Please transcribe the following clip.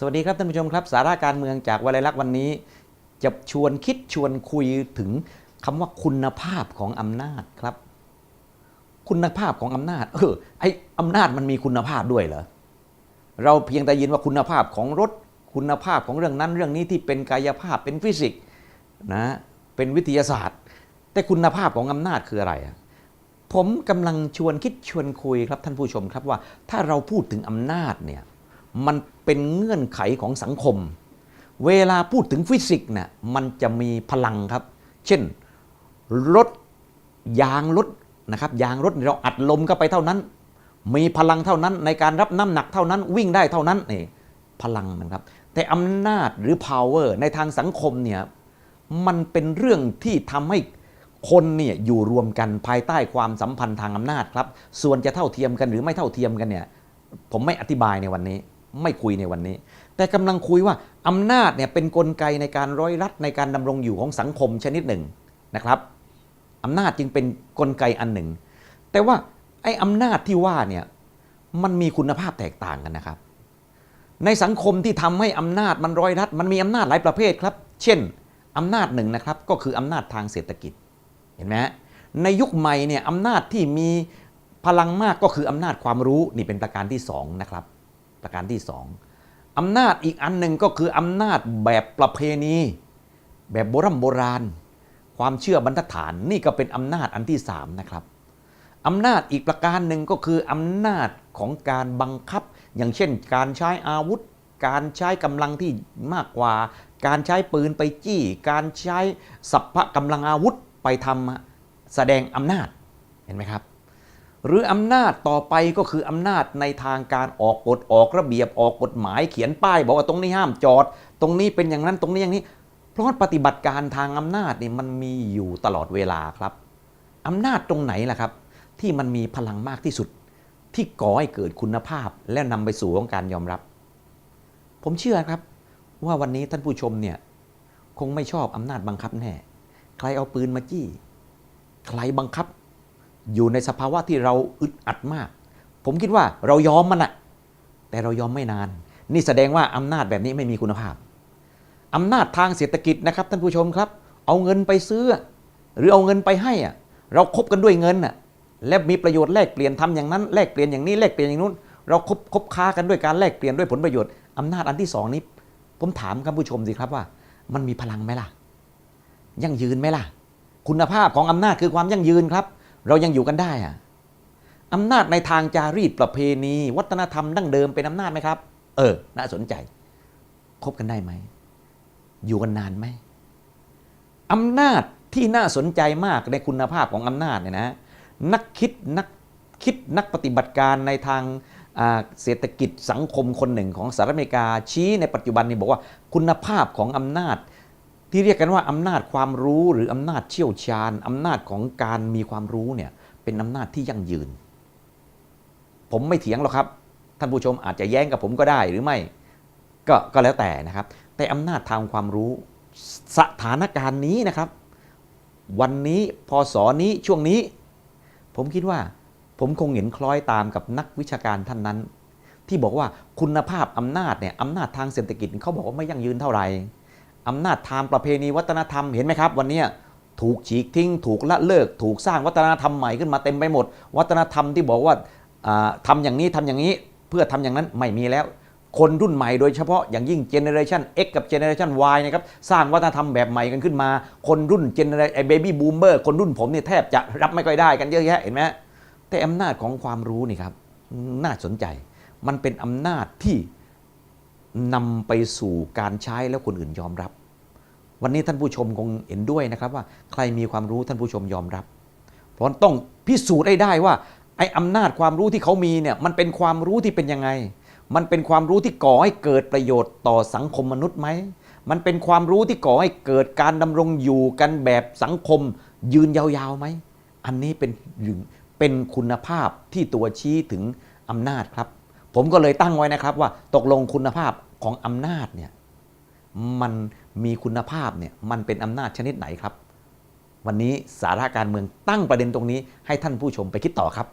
สวัสดีครับท่านผู้ชมครับ สาระการเมืองจากวลัยลักษณ์วันนี้ จะชวนคิดชวนคุยถึงคำว่าคุณภาพของอำนาจครับ คุณภาพของอำนาจ เออไออำนาจมันมีคุณภาพด้วยเหรอเราเพียงแต่ยินว่าคุณภาพของรถคุณภาพของเรื่องนั้นเรื่องนี้ที่เป็นกายภาพเป็นฟิสิกส์นะเป็นวิทยาศาสตร์ แต่คุณภาพของอำนาจคืออะไรผมกำลังชวนคิดชวนคุยครับท่านผู้ชมครับว่า ถ้าเราพูดถึงอำนาจเนี่ย มันเป็นเงื่อนไขของสังคม เวลาพูดถึงฟิสิกส์เนี่ยมันจะมีพลังครับ เช่นรถยางรถนะครับยางรถเราอัดลมเข้าไปเท่านั้น มีพลังเท่านั้นในการรับน้ำหนักเท่านั้น วิ่งได้เท่านั้นนี่พลังนะครับ แต่อำนาจหรือ power ในทางสังคมเนี่ยมันเป็นเรื่องที่ทำให้คนเนี่ยอยู่รวมกันภายใต้ความสัมพันธ์ทางอำนาจครับ ส่วนจะเท่าเทียมกันหรือไม่เท่าเทียมกันเนี่ยผมไม่อธิบายในวันนี้ ไม่คุยในวันนี้ แต่กำลังคุยว่าอำนาจเนี่ยเป็นนกลไกในการร้อยรัดในการดำรงอยู่ของสังคมชนิดหนึ่งนะครับอำนาจจึงเป็นนกลไกอันหนึ่ง แต่ว่าไอ้อำนาจที่ว่าเนี่ยมันมีคุณภาพแตกต่างกันนะครับ ในสังคมที่ทำให้อำนาจมันร้อยรัด มันมีอำนาจหลายประเภทครับ เช่นอำนาจหนึ่งนะครับก็คืออำนาจทางเศรษฐกิจเห็นไหมในยุคใหม่เนี่ยอำนาจที่มีพลังมากก็คืออำนาจความรู้นี่เป็นประการที่สองนะครับ ประการที่สองอำนาจอีกอันหนึ่งก็คืออำนาจแบบประเพณี แบบโบรโบราณ ความเชื่อบรรทัดฐานนี่ก็เป็นอำนาจอันที่สามนะครับอำนาจอีกประการหนึ่งก็คืออำนาจของการบังคับ อย่างเช่น การใช้อาวุธ การใช้กำลังที่มากกว่า การใช้ปืนไปจี้ การใช้สัพพะกำลังอาวุธไปทำแสดงอำนาจเห็นไหมครับ หรืออำนาจต่อไปก็คืออำนาจในทางการออกกฎออกระเบียบออกกฎหมายเขียนป้าย บอกว่าตรงนี้ห้ามจอด ตรงนี้เป็นอย่างนั้นตรงนี้อย่างนี้ เพราะปฏิบัติการทางอำนาจเนี่ยมันมีอยู่ตลอดเวลาครับอำนาจตรงไหนล่ะครับ ที่มันมีพลังมากที่สุด ที่ก่อให้เกิดคุณภาพ และนำไปสู่ของการยอมรับ ผมเชื่อครับ ว่าวันนี้ท่านผู้ชมเนี่ยคงไม่ชอบอำนาจบังคับแน่ ใครเอาปืนมาจี้ ใครบังคับ อยู่ในสภาวะที่เราอึดอัดมาก ผมคิดว่าเรายอมมันอะแต่เรายอมไม่นาน นี่แสดงว่าอำนาจแบบนี้ไม่มีคุณภาพอำนาจทางเศรษฐกิจนะครับท่านผู้ชมครับ เอาเงินไปซื้อ หรือเอาเงินไปให้อะเราคบกันด้วยเงินอะและมีประโยชน์แลกเปลี่ยนทำอย่างนั้นแลกเปลี่ยนอย่างนี้แลกเปลี่ยนอย่างนู้น เราคบคบค้ากันด้วยการแลกเปลี่ยนด้วยผลประโยชน์อำนาจอันที่สองนี้ ผมถามท่านผู้ชมสิครับว่า มันมีพลังไหมล่ะ ยั่งยืนไหมล่ะ คุณภาพของอำนาจคือความยั่งยืนครับ เรายังอยู่กันได้อะอำนาจในทางจารีตประเพณี วัฒนธรรมดั้งเดิมเป็นอำนาจไหมครับ เออ น่าสนใจ คบกันได้ไหม อยู่กันนานไหมอำนาจที่น่าสนใจมากในคุณภาพของอำนาจเนี่ยนะ นักคิดนักคิดนักปฏิบัติการในทางเศรษฐกิจสังคมคนหนึ่งของสหรัฐอเมริกาชี้ในปัจจุบันนี้บอกว่าคุณภาพของอำนาจ ที่เรียกกันว่าอำนาจความรู้หรืออำนาจเชี่ยวชาญอำนาจของการมีความรู้เนี่ยเป็นอำนาจที่ยั่งยืน ผมไม่เถียงหรอกครับ ท่านผู้ชมอาจจะแย้งกับผมก็ได้หรือไม่ก็ก็แล้วแต่นะครับ แต่อำนาจทางความรู้สถานการณ์นี้นะครับ วันนี้พศนี้ช่วงนี้ ผมคิดว่า ผมคงเห็นคล้อยตามกับนักวิชาการท่านนั้น ที่บอกว่าคุณภาพอำนาจเนี่ยอำนาจทางเศรษฐกิจเขาบอกว่าไม่ยั่งยืนเท่าไหร่ อำนาจทางประเพณีวัฒนธรรมเห็นไหมครับ วันนี้ถูกฉีกทิ้ง ถูกละเลิก ถูกสร้างวัฒนธรรมใหม่ขึ้นมาเต็มไปหมด วัฒนธรรมที่บอกว่าอ่าทำอย่างนี้ทำอย่างนี้เพื่อทำอย่างนั้นไม่มีแล้ว คนรุ่นใหม่โดยเฉพาะอย่างยิ่งเจเนอเรชัน X กับเจเนอเรชัน Y นะครับสร้างวัฒนธรรมแบบใหม่กันขึ้นมา คนรุ่นเจเนอเรไอเบบี้บูมเบอร์คนรุ่นผมเนี่ยแทบจะรับไม่ค่อยได้กันเยอะแยะเห็นไหมแต่อำนาจของความรู้นี่ครับน่าสนใจ มันเป็นอำนาจที่นำไปสู่การใช้แล้วคนอื่นยอมรับ วันนี้ท่านผู้ชมคงเห็นด้วยนะครับว่าใครมีความรู้ท่านผู้ชมยอมรับ เพราะต้องพิสูจน์ได้ได้ว่าไอ้อำนาจความรู้ที่เขามีเนี่ยมันเป็นความรู้ที่เป็นยังไง มันเป็นความรู้ที่ก่อให้เกิดประโยชน์ต่อสังคมมนุษย์ไหม มันเป็นความรู้ที่ก่อให้เกิดการดำรงอยู่กันแบบสังคมยืนยาวๆไหม อันนี้เป็นเป็นคุณภาพที่ตัวชี้ถึงอำนาจครับ ผมก็เลยตั้งไว้นะครับว่าตกลงคุณภาพของอำนาจเนี่ยมัน มีคุณภาพเนี่ยมันเป็นอำนาจชนิดไหนครับ วันนี้สาระการเมืองตั้งประเด็นตรงนี้ให้ท่านผู้ชมไปคิดต่อครับ